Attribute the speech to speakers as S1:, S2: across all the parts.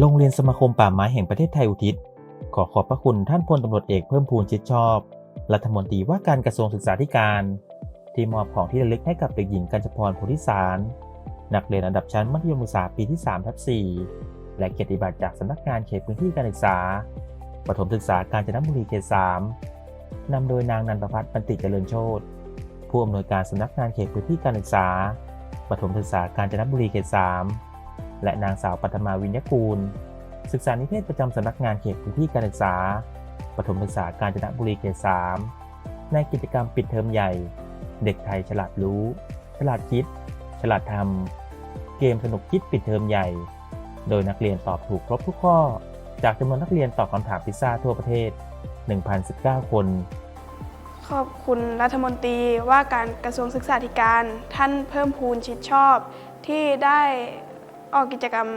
S1: โรงเรียนสมาคมป่าไม้แห่งประเทศไทยอุทิศ ขอขอบพระคุณท่านพลตำรวจเอกเพิ่มพูนชิดชอบ รัฐมนตรีว่าการกระทรวงศึกษาธิการ ที่มอบของที่ระลึกให้กับเด็กหญิงกัญจพรโพธิสาร นักเรียนอันดับชั้นมัธยมศึกษาปีที่3ทับ4และเกียรติบัตรจากสำนักงานเขตพื้นที่การศึกษาประถมศึกษากาญจนบุรีเขต3นำโดยนางนันประพัฒน์ปันติเจริญโชตผู้อำนวยการสำนักงานเขตพื้นที่การศึกษาประถมศึกษากาญจนบุรีเขต3 และนางสาวปัทมาวินยกูล ศึกษานิเทศประจำสำนักงานเขตพื้นที่การศึกษาประถมศึกษากาญจนบุรีเขต 3 ในกิจกรรมปิดเทอมใหญ่ เด็กไทยฉลาดรู้ ฉลาดคิด ฉลาดทำ เกมสนุกคิดปิดเทอมใหญ่ โดยนักเรียนตอบถูกครบทุกข้อ จากจำนวนนักเรียนตอบคำถามพิซซ่าทั่วประเทศ 1,019 คน
S2: ขอบคุณรัฐมนตรีว่าการกระทรวงศึกษาธิการ ท่านเพิ่มพูนชิดชอบที่ได้ ออกกิจกรรม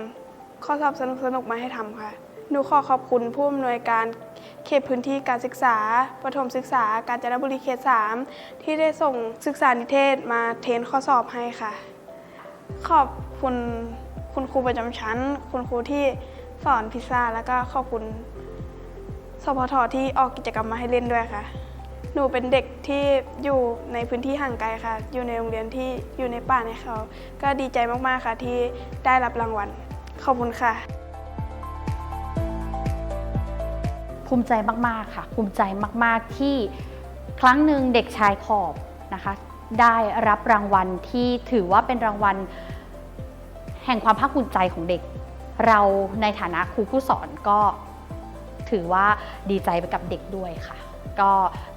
S2: ข้อสอบสนุกๆมาให้ทำค่ะ หนูขอขอบคุณผู้อำนวยการเขตพื้นที่การศึกษา ประถมศึกษา การจนบุรีเขต 3 ที่ได้ส่งศึกษานิเทศมาเทนข้อสอบให้ค่ะ ขอบคุณคุณครูประจำชั้น คุณครูที่สอนพิซซ่า แล้วก็ขอบคุณสพทที่ออกกิจกรรมมาให้เล่นด้วยค่ะ หนูเป็นเด็กที่อยู่ในพื้นที่ห่างไกลค่ะ อยู่ในโรงเรียนที่อยู่ในป่าในเขา ก็ดีใจมากๆค่ะที่ได้รับรางวัล ขอบคุณค่ะ
S3: ภูมิใจมากๆค่ะ ภูมิใจมากๆที่ครั้งหนึ่งเด็กชายขอบนะคะ ได้รับรางวัลที่ถือว่าเป็นรางวัล แห่งความภาคภูมิใจของเด็ก เราในฐานะครูผู้สอนก็ถือว่าดีใจไปกับเด็กด้วยค่ะ ก็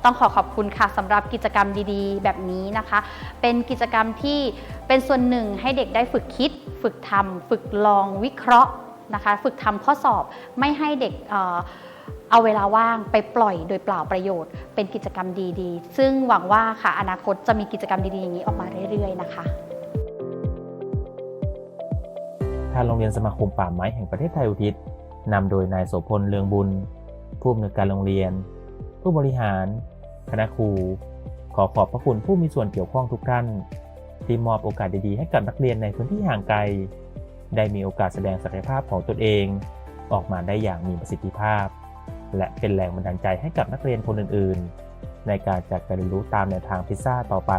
S3: ต้องขอขอบคุณค่ะสำหรับกิจกรรมดีๆ แบบนี้นะคะ เป็นกิจกรรมที่เป็นส่วนหนึ่งให้เด็กได้ฝึกคิด ฝึกทำฝึกลองวิเคราะห์นะคะ ฝึกทำข้อสอบไม่ให้เด็กเอ่อเอาเวลาว่างไปปล่อยโดยเปล่าประโยชน์ เป็นกิจกรรมดีๆ ซึ่งหวังว่าค่ะอนาคตจะมีกิจกรรมดีๆอย่างนี้ออกมาเรื่อย ๆ นะคะ
S1: ทางโรงเรียนสมาคมป่าไม้แห่งประเทศไทยอุทิศนำโดยนายโสพลเลืองบุญ ผู้อำนวยการโรงเรียน ผู้บริหาร คณะครู ขอขอบพระคุณผู้มีส่วนเกี่ยวข้องทุกท่านที่มอบโอกาสดีๆให้กับนักเรียนในพื้นที่ห่างไกล ได้มีโอกาสแสดงศักยภาพของตนเอง ออกมาได้อย่างมีประสิทธิภาพ และเป็นแรงบันดาลใจให้กับนักเรียนคนอื่น ๆ ในการจัดการเรียนรู้ตามแนวทางพิซซ่าต่อไป